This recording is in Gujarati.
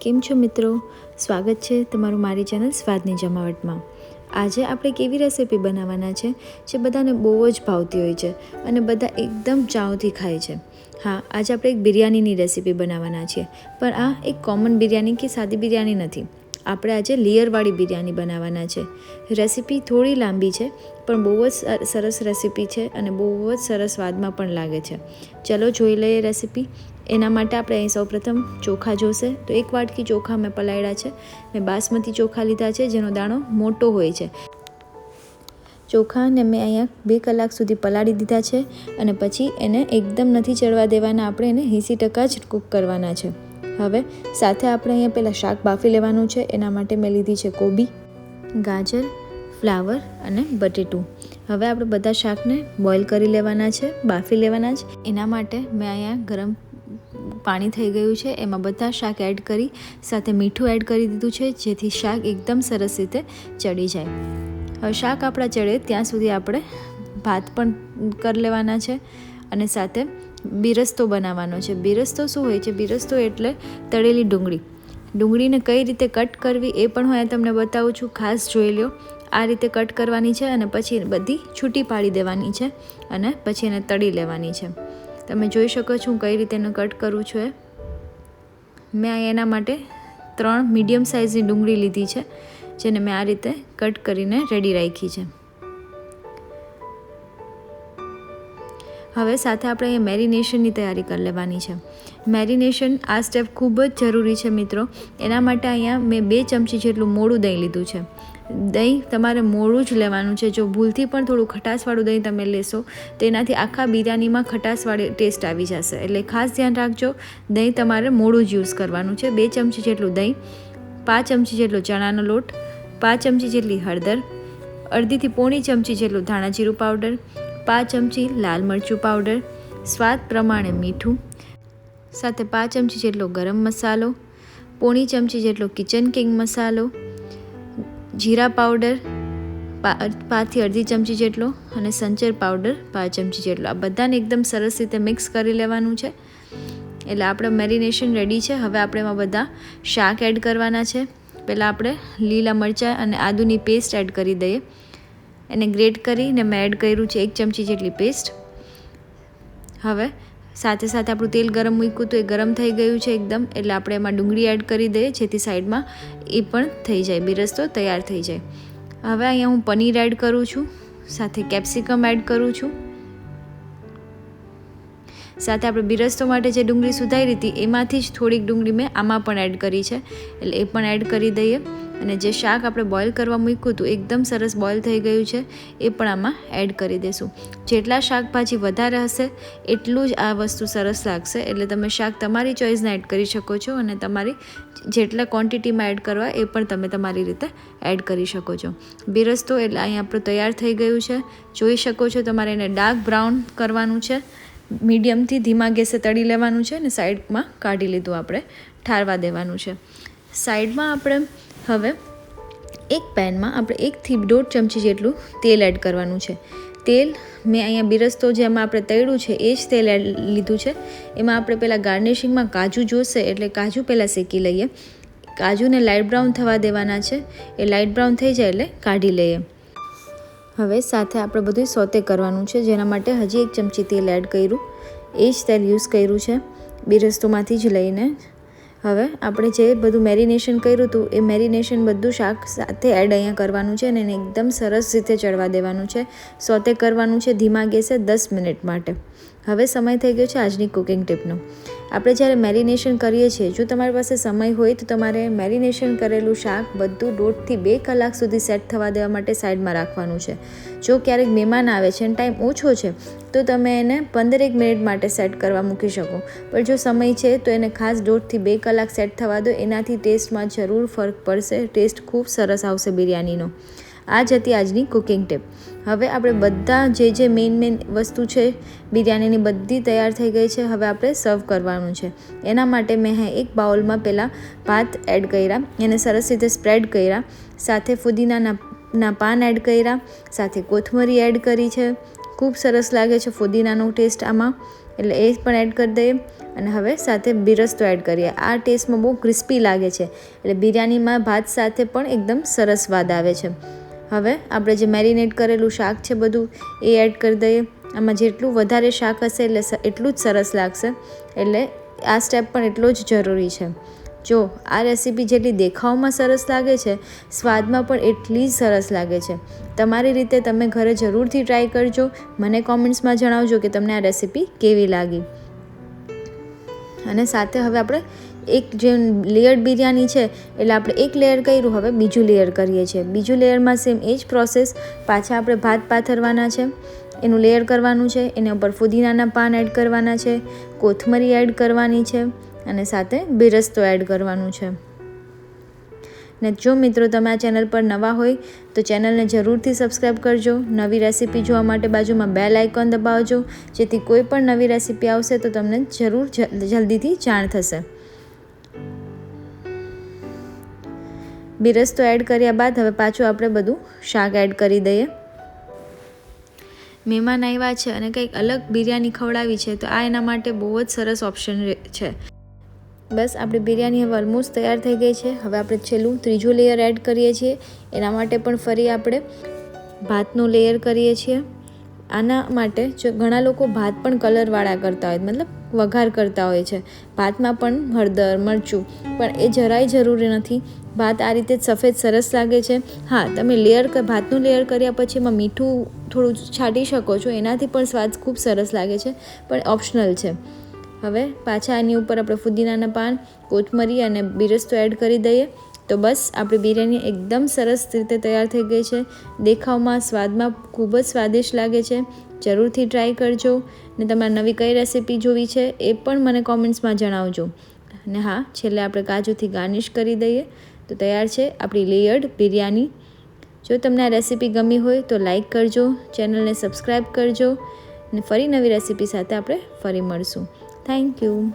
કેમ છો મિત્રો? સ્વાગત છે તમારું મારી ચેનલ સ્વાદની જમાવટમાં. આજે આપણે કેવી રેસીપી બનાવવાના છે જે બધાને બહુ જ ભાવતી હોય છે અને બધા એકદમ ચાવથી ખાય છે. હા, આજે આપણે એક બિરયાનીની રેસીપી બનાવવાના છીએ. પણ આ એક કોમન બિરયાની કે સાદી બિરયાની નથી. આપણે આજે લેયરવાળી બિરયાની બનાવવાના છે. રેસીપી થોડી લાંબી છે, પણ બહુ જ સરસ રેસીપી છે અને બહુ જ સરસ સ્વાદમાં પણ લાગે છે. ચલો જોઈ લઈએ રેસીપી. એના માટે આપણે અહીં સૌપ્રથમ ચોખા જોશે. તો એક વાટકી ચોખા મેં પલાળ્યા છે. મેં બાસમતી ચોખા લીધા છે, જેનો દાણો મોટો હોય છે. ચોખાને મેં અહીંયા બે કલાક સુધી પલાળી દીધા છે અને પછી એને એકદમ નથી ચડવા દેવાના, આપણે એને એંસી ટકા જ કૂક કરવાના છે. હવે સાથે આપણે અહીંયા પહેલાં શાક બાફી લેવાનું છે. એના માટે મેં લીધી છે કોબી, ગાજર, ફ્લાવર અને બટેટું. હવે આપણે બધા શાકને બોઇલ કરી લેવાના છે, બાફી લેવાના છે. એના માટે મેં અહીંયા ગરમ પાણી થઈ ગયું છે. એમાં બધા શાક એડ કરી, સાથે મીઠું એડ કરી દીધું છે, જેથી શાક એકદમ સરસ રીતે ચડી જાય. હવે શાક આપણા ચડે, ત્યાં સુધી આપણે ભાત પણ કરી લેવાના છે અને સાથે બિરસ્તો બનાવવાનો છે. બિરસ્તો શું હોય છે? બિરસ્તો એટલે તળેલી ડુંગળી. ડુંગળીને કઈ રીતે કટ કરવી એ પણ હું તમને બતાવું છું. ખાસ જોઈ લો આ રીતે કટ કરવાની છે અને પછી બધી છૂટી પાડી દેવાની છે અને પછી એને તળી લેવાની છે. તમે જોઈ શકો છો કઈ રીતે એને કટ કરું છું એ. મેં એના માટે ત્રણ મીડિયમ સાઇઝની ડુંગળી લીધી છે, જેને મેં આ રીતે કટ કરીને રેડી રાખી છે. હવે સાથે આપણે અહીંયા મેરિનેશનની તૈયારી કરી લેવાની છે. મેરિનેશન આ સ્ટેપ ખૂબ જ જરૂરી છે મિત્રો. એના માટે અહીંયા મેં બે ચમચી જેટલું મોડું દહીં લીધું છે. દહીં તમારે મોડું જ લેવાનું છે. જો ભૂલથી પણ થોડું ખટાશવાળું દહીં તમે લેશો, તેનાથી આખા બિરયાનીમાં ખટાશવાળી ટેસ્ટ આવી જશે. એટલે ખાસ ધ્યાન રાખજો, દહીં તમારે મોડું જ યુઝ કરવાનું છે. બે ચમચી જેટલું દહીં, પાંચ ચમચી જેટલો ચણાનો લોટ, પાંચ ચમચી જેટલી હળદર, અડધીથી પોણી ચમચી જેટલું ધાણા જીરું પાવડર પાંચ ચમચી લાલ મરચું પાવડર, સ્વાદ પ્રમાણે મીઠું, સાથે પાંચ ચમચી જેટલો ગરમ મસાલો, પોણી ચમચી જેટલો કિચન કિંગ મસાલો, જીરા પાવડર, પા- પાંચથી અડધી ચમચી જેટલો અને સંચર પાવડર પાંચ ચમચી જેટલો. આ બધાને એકદમ સરસ રીતે મિક્સ કરી લેવાનું છે. એટલે આપણે મેરિનેશન રેડી છે. હવે આપણે એમાં બધા શાક એડ કરવાના છે. પહેલાં આપણે લીલા મરચાં અને આદુની પેસ્ટ એડ કરી દઈએ. એને ગ્રેટ કરીને મેં એડ કર્યું છે એક ચમચી જેટલી પેસ્ટ હવે સાથે સાથે આપણું તેલ ગરમ મૂક્યું તો એ ગરમ થઈ ગયું છે એકદમ, એટલે આપણે એમાં ડુંગળી એડ કરી દઈએ, જેથી સાઈડમાં એ પણ થઈ જાય બિરસ્તો તૈયાર થઈ જાય. હવે અહીંયા હું પનીર એડ કરું છું, સાથે કેપ્સિકમ એડ કરું છું. સાથે આપણે બિરસ્તો માટે જે ડુંગળી સુધારી હતી, એમાંથી જ થોડીક ડુંગળી મેં આમાં પણ એડ કરી છે, એટલે એ પણ એડ કરી દઈએ. અને જે શાક આપણે બોઇલ કરવા મૂક્યું હતું, એકદમ સરસ બોઇલ થઈ ગયું છે, એ પણ આમાં એડ કરી દઈશું જેટલા શાકભાજી વધારે હશે, એટલું જ આ વસ્તુ સરસ લાગશે. એટલે તમે શાક તમારી ચોઈસના એડ કરી શકો છો અને તમારી જેટલા ક્વોન્ટિટીમાં એડ કરવા, એ પણ તમે તમારી રીતે એડ કરી શકો છો. બિરસ્તો એટલે અહીં આપણું તૈયાર થઈ ગયું છે. જોઈ શકો છો તમારે એને ડાર્ક બ્રાઉન કરવાનું છે. મીડિયમથી ધીમા ગેસે તળી લેવાનું છે અને સાઈડમાં કાઢી લીધું આપણે ઠારવા દેવાનું છે. સાઈડમાં આપણે હવે એક પેનમાં આપણે એકથી દોઢ ચમચી જેટલું તેલ એડ કરવાનું છે. તેલ મેં અહીંયા બિરસ્તો જેમાં આપણે તળ્યું છે, એ જ તેલ એડ લીધું છે. એમાં આપણે પહેલાં ગાર્નિશિંગમાં કાજુ જોશે એટલે કાજુ પહેલાં શેકી લઈએ. કાજુને લાઇટ બ્રાઉન થવા દેવાના છે. એ લાઇટ બ્રાઉન થઈ જાય એટલે કાઢી લઈએ. હવે સાથે આપણે બધું સોતે કરવાનું છે, જેના માટે હજી એક ચમચી તેલ એડ કર્યું. એ જ તેલ યુઝ કર્યું છે. બિરસ્તોમાંથી જ લઈને હવે આપણે જે બધું મેરિનેશન કર્યું હતું, એ મેરિનેશન બધું શાક સાથે એડ અહીંયા કરવાનું છે અને એને એકદમ સરસ રીતે ચડવા દેવાનું છે. સોતે કરવાનું છે ધીમા ગેસે દસ મિનિટ માટે. હવે સમય થઈ ગયો છે આજની કુકિંગ ટિપનો આપણે જ્યારે મેરિનેશન કરીએ છીએ, જો તમારી પાસે સમય હોય તો તમારે મેરિનેશન કરેલું શાક બધું દોઢથી બે કલાક સુધી સેટ થવા દેવા માટે સાઈડમાં રાખવાનું છે. જો ક્યારેક મહેમાન આવે છે અને ટાઈમ ઓછો છે, તો તમે એને પંદરેક મિનિટ માટે સેટ કરવા મૂકી શકો. પણ જો સમય છે તો એને ખાસ દોઢથી બે કલાક સેટ થવા દો, એનાથી ટેસ્ટમાં જરૂર ફરક પડશે. ટેસ્ટ ખૂબ સરસ આવશે બિરયાનીનો. આ જ હતી આજની કુકિંગ ટિપ હવે આપણે બધા જે જે મેઇન મેઇન વસ્તુ છે, બિરયાનીની બધી તૈયાર થઈ ગઈ છે, હવે આપણે સર્વ કરવાનું છે. એના માટે મેં એક બાઉલમાં પહેલાં ભાત એડ કર્યા, એને સરસ રીતે સ્પ્રેડ કર્યા, સાથે ફુદીનાના, ના પાન એડ કર્યા, સાથે કોથમરી એડ કરી છે. ખૂબ સરસ લાગે છે ફુદીનાનો ટેસ્ટ આમાં, એટલે એ પણ એડ કરી દઈએ. અને હવે સાથે બિરસ્તો એડ કરીએ. આ ટેસ્ટમાં બહુ ક્રિસ્પી લાગે છે. એટલે બિરયાનીમાં ભાત સાથે પણ એકદમ સરસ સ્વાદ આવે છે. હવે આપણે જે મેરિનેટ કરેલું શાક છે બધું એ એડ કરી દઈએ. આમાં જેટલું વધારે શાક હશે એટલે એટલું જ સરસ લાગશે. એટલે આ સ્ટેપ પણ એટલો જ જરૂરી છે. જો આ રેસીપી જેટલી દેખાવમાં સરસ લાગે છે, સ્વાદમાં પણ એટલી જ સરસ લાગે છે. તમારી રીતે તમે ઘરે જરૂરથી ટ્રાય કરજો. મને કોમેન્ટ્સમાં જણાવજો કે તમને આ રેસીપી કેવી લાગી. અને સાથે હવે આપણે એક જે લેયર્ડ બિરયાની છે, એટલે આપણે એક લેયર કર્યું, હવે બીજું લેયર કરીએ છીએ. બીજું લેયરમાં સેમ એ જ પ્રોસેસ પાછા આપણે ભાત પાથરવાના છે. એનું લેયર કરવાનું છે. એના ઉપર ફુદીનાના પાન એડ કરવાના છે. કોથમરી એડ કરવાની છે. અને સાથે બિરસ્તો એડ કરવાનું છે. ને જો મિત્રો તમે આ ચેનલ પર નવા હોય, તો ચેનલને જરૂરથી સબસ્ક્રાઈબ કરજો. નવી રેસીપી જોવા માટે બાજુમાં બેલ આઇકોન દબાવજો. જેથી કોઈ પણ નવી રેસીપી આવશે, તો તમને જરૂર જલ્દીથી જાણ થશે. બિરસ્તો એડ કર્યા બાદ હવે પાછું આપણે બધું શાક એડ કરી દઈએ. મહેમાન આવ્યા છે અને કંઈક અલગ બિરયાની ખવડાવી છે, તો આ એના માટે બહુ જ સરસ ઓપ્શન છે. બસ આપણી બિરયાની હવે ઓલમોસ્ટ તૈયાર થઈ ગઈ છે. હવે આપણે છેલ્લું ત્રીજું લેયર એડ કરીએ છીએ. એના માટે પણ ફરી આપણે ભાતનું લેયર કરીએ છીએ. આના માટે જો ઘણા લોકો ભાત પણ કલરવાળા કરતા હોય, મતલબ વઘાર કરતા હોય છે. ભાતમાં પણ હળદર, મરચું, પણ એ જરાય જરૂરી નથી. ભાત આ રીતે સફેદ સરસ લાગે છે. હા, તમે લેયર ભાતનું લેયર કર્યા પછી એમાં મીઠું થોડું છાંટી શકો છો, એનાથી પણ સ્વાદ ખૂબ સરસ લાગે છે, પણ ઓપ્શનલ છે. હવે પાછા આની ઉપર આપણે ફુદીનાના પાન, કોથમરી અને બિરસ્તો એડ કરી દઈએ. તો બસ, આપણી બિરયાની એકદમ સરસ રીતે તૈયાર થઈ ગઈ છે. દેખાવમાં, સ્વાદમાં ખૂબ જ સ્વાદિષ્ટ લાગે છે. જરૂરથી ટ્રાય કરજો. ને તમારે નવી કઈ રેસીપી જોવી છે એ પણ મને કોમેન્ટ્સમાં જણાવજો. અને હા, છેલ્લે આપણે કાજુથી ગાર્નિશ કરી દઈએ. તો તૈયાર છે આપણી લેયર્ડ બિરયાની. જો તમને આ રેસીપી ગમી હોય તો લાઈક કરજો, ચેનલને સબસ્ક્રાઈબ કરજો. અને ફરી નવી રેસીપી સાથે આપણે ફરી મળશું. Thank you.